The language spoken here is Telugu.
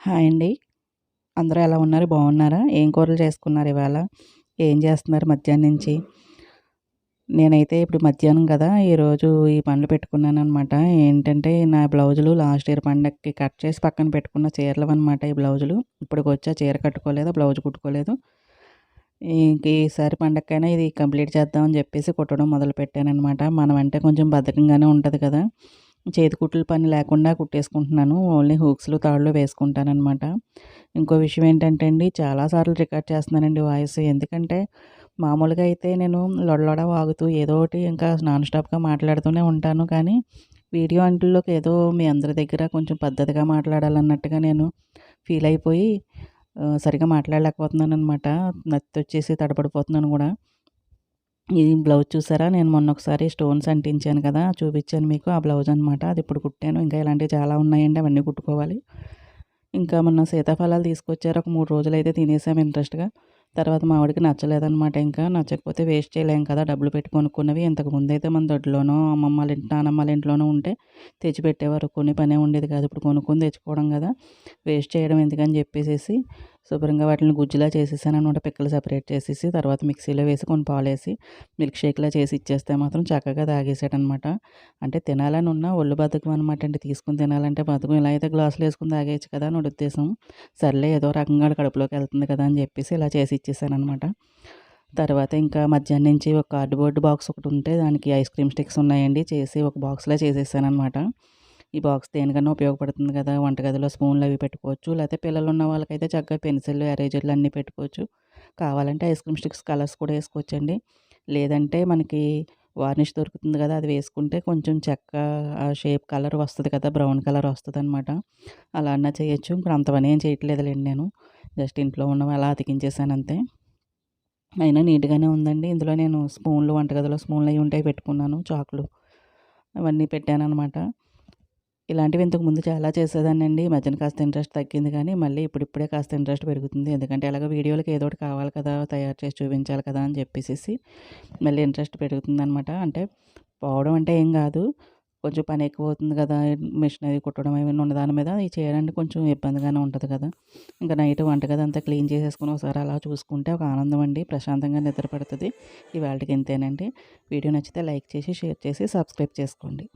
హాయ్ అండి. అందరూ ఎలా ఉన్నారు? బాగున్నారా? ఏం కూరలు చేసుకున్నారు ఇవాళ? ఏం చేస్తున్నారు మధ్యాహ్నం నుంచి? నేనైతే ఇప్పుడు మధ్యాహ్నం కదా ఈరోజు ఈ పనులు పెట్టుకున్నాను అనమాట ఏంటంటే నా బ్లౌజులు లాస్ట్ ఇయర్ పండగకి కట్ చేసి పక్కన పెట్టుకున్న చీరలు అనమాట ఈ బ్లౌజులు. ఇప్పటికి వచ్చా చీర కట్టుకోలేదు బ్లౌజ్ కుట్టుకోలేదు. ఇంక ఈసారి పండగకైనా ఇది కంప్లీట్ చేద్దామని చెప్పేసి కుట్టడం మొదలు పెట్టాను అనమాట మనం అంటే కొంచెం బద్ధకంగానే ఉంటుంది కదా. చేతి కుట్లు పని లేకుండా కుట్టేసుకుంటున్నాను. ఓన్లీ హూక్స్లు తాళ్ళు వేసుకుంటాను అనమాట ఇంకో విషయం ఏంటంటే అండి చాలాసార్లు రికార్డ్ చేస్తున్నానండి వాయిస్. ఎందుకంటే మామూలుగా అయితే నేను లొడలొడ వాగుతూ ఏదో ఒకటి ఇంకా నాన్ స్టాప్గా మాట్లాడుతూనే ఉంటాను. కానీ వీడియో అంటుల్లోకి ఏదో మీ అందరి దగ్గర కొంచెం పద్ధతిగా మాట్లాడాలన్నట్టుగా నేను ఫీల్ అయిపోయి సరిగా మాట్లాడలేకపోతున్నాను అనమాట నత్తి వచ్చేసి తడపడిపోతున్నాను కూడా. ఈ బ్లౌజ్ చూసారా? నేను మొన్న ఒకసారి స్టోన్స్ అంటించాను కదా చూపించాను మీకు ఆ బ్లౌజ్ అనమాట అది ఇప్పుడు కుట్టాను. ఇంకా ఇలాంటివి చాలా ఉన్నాయండి అవన్నీ కుట్టుకోవాలి. ఇంకా మొన్న సీతాఫలాలు తీసుకొచ్చారు. ఒక మూడు రోజులు అయితే తినేసాము ఇంట్రెస్ట్గా. తర్వాత మా ఆవిడకి నచ్చలేదనమాట ఇంకా. నచ్చకపోతే వేస్ట్ చేయలేం కదా డబ్బులు పెట్టి కొనుక్కున్నవి. ఇంతకు ముందు అయితే మన దొడ్లోనో అమ్మమ్మ వాళ్ళ ఇంటి నానమ్మల ఇంట్లోనో ఉంటే తెచ్చిపెట్టేవారు కొన్ని పనే ఉండేది కాదు. ఇప్పుడు కొనుక్కొని తెచ్చుకోవడం కదా వేస్ట్ చేయడం ఎందుకని చెప్పేసి శుభ్రంగా వాటిని గుజ్జులా చేసేసాను. అనమాట పిక్కలు సపరేట్ చేసేసి తర్వాత మిక్సీలో వేసి కొన్ని పాలేసి మిల్క్ షేక్లా చేసి ఇచ్చేస్తే మాత్రం చక్కగా తాగేసాడనమాట అంటే తినాలని ఉన్న ఒళ్ళు బతుకం అనమాట అంటే తీసుకుని తినాలంటే బతుకం. ఇలా అయితే గ్లాసులు వేసుకుని తాగేయచ్చు కదా అని ఉద్దేశం. సర్లే ఏదో రకంగా కడుపులోకి వెళ్తుంది కదా అని చెప్పేసి ఇలా చేసి ఇచ్చేసాను అనమాట తర్వాత ఇంకా మధ్యాహ్నం నుంచి ఒక కార్డ్బోర్డ్ బాక్స్ ఒకటి ఉంటే దానికి ఐస్ క్రీమ్ స్టిక్స్ ఉన్నాయండి. చేసి ఒక బాక్స్లో చేసేసాను అనమాట ఈ బాక్స్ దేనికన్నా ఉపయోగపడుతుంది కదా! వంటగదిలో స్పూన్లు అవి పెట్టుకోవచ్చు. లేకపోతే పిల్లలు ఉన్న వాళ్ళకైతే చక్కగా పెన్సిల్ ఎరేజర్లు అన్నీ పెట్టుకోవచ్చు. కావాలంటే ఐస్ క్రీమ్ స్టిక్స్ కలర్స్ కూడా వేసుకోవచ్చండి. లేదంటే మనకి వార్నిష్ దొరుకుతుంది కదా! అది వేసుకుంటే కొంచెం చెక్క షేప్ కలర్ వస్తుంది కదా! బ్రౌన్ కలర్ వస్తుంది అనమాట అలా అన్నా చేయొచ్చు. ఇప్పుడు అంత పని ఏం చేయట్లేదులేండి నేను. జస్ట్ ఇంట్లో ఉన్నవి అలా అతికించేసాను అంతే. అయినా నీట్గానే ఉందండి. ఇందులో నేను స్పూన్లు వంటగదిలో స్పూన్లు అవి ఉంటాయి పెట్టుకున్నాను. చాకులు అవన్నీ పెట్టాను అనమాట ఇలాంటివి ఇంతకు ముందు చాలా చేసేదానండి ఈ మధ్యన కాస్త ఇంట్రెస్ట్ తగ్గింది కానీ మళ్ళీ ఇప్పుడిప్పుడే కాస్త ఇంట్రెస్ట్ పెరుగుతుంది. ఎందుకంటే అలాగ వీడియోలకు ఏదో ఒకటి కావాలి కదా తయారు చేసి చూపించాలి కదా అని చెప్పేసి మళ్ళీ ఇంట్రెస్ట్ పెరుగుతుంది అనమాట అంటే పోవడం అంటే ఏం కాదు. కొంచెం పని ఎక్కువ అవుతుంది కదా మిషన్ అది కుట్టడం ఏమైనా ఉన్న దాని మీద ఇది చేయడానికి కొంచెం ఇబ్బందిగానే ఉంటుంది కదా. ఇంకా నైట్ వంటగది అంతా క్లీన్ చేసేసుకుని ఒకసారి అలా చూసుకుంటే ఒక ఆనందం అండి. ప్రశాంతంగా నిద్ర పడుతుంది. ఇవాళకి ఇంతేనండి. వీడియో నచ్చితే లైక్ చేసి షేర్ చేసి సబ్స్క్రైబ్ చేసుకోండి.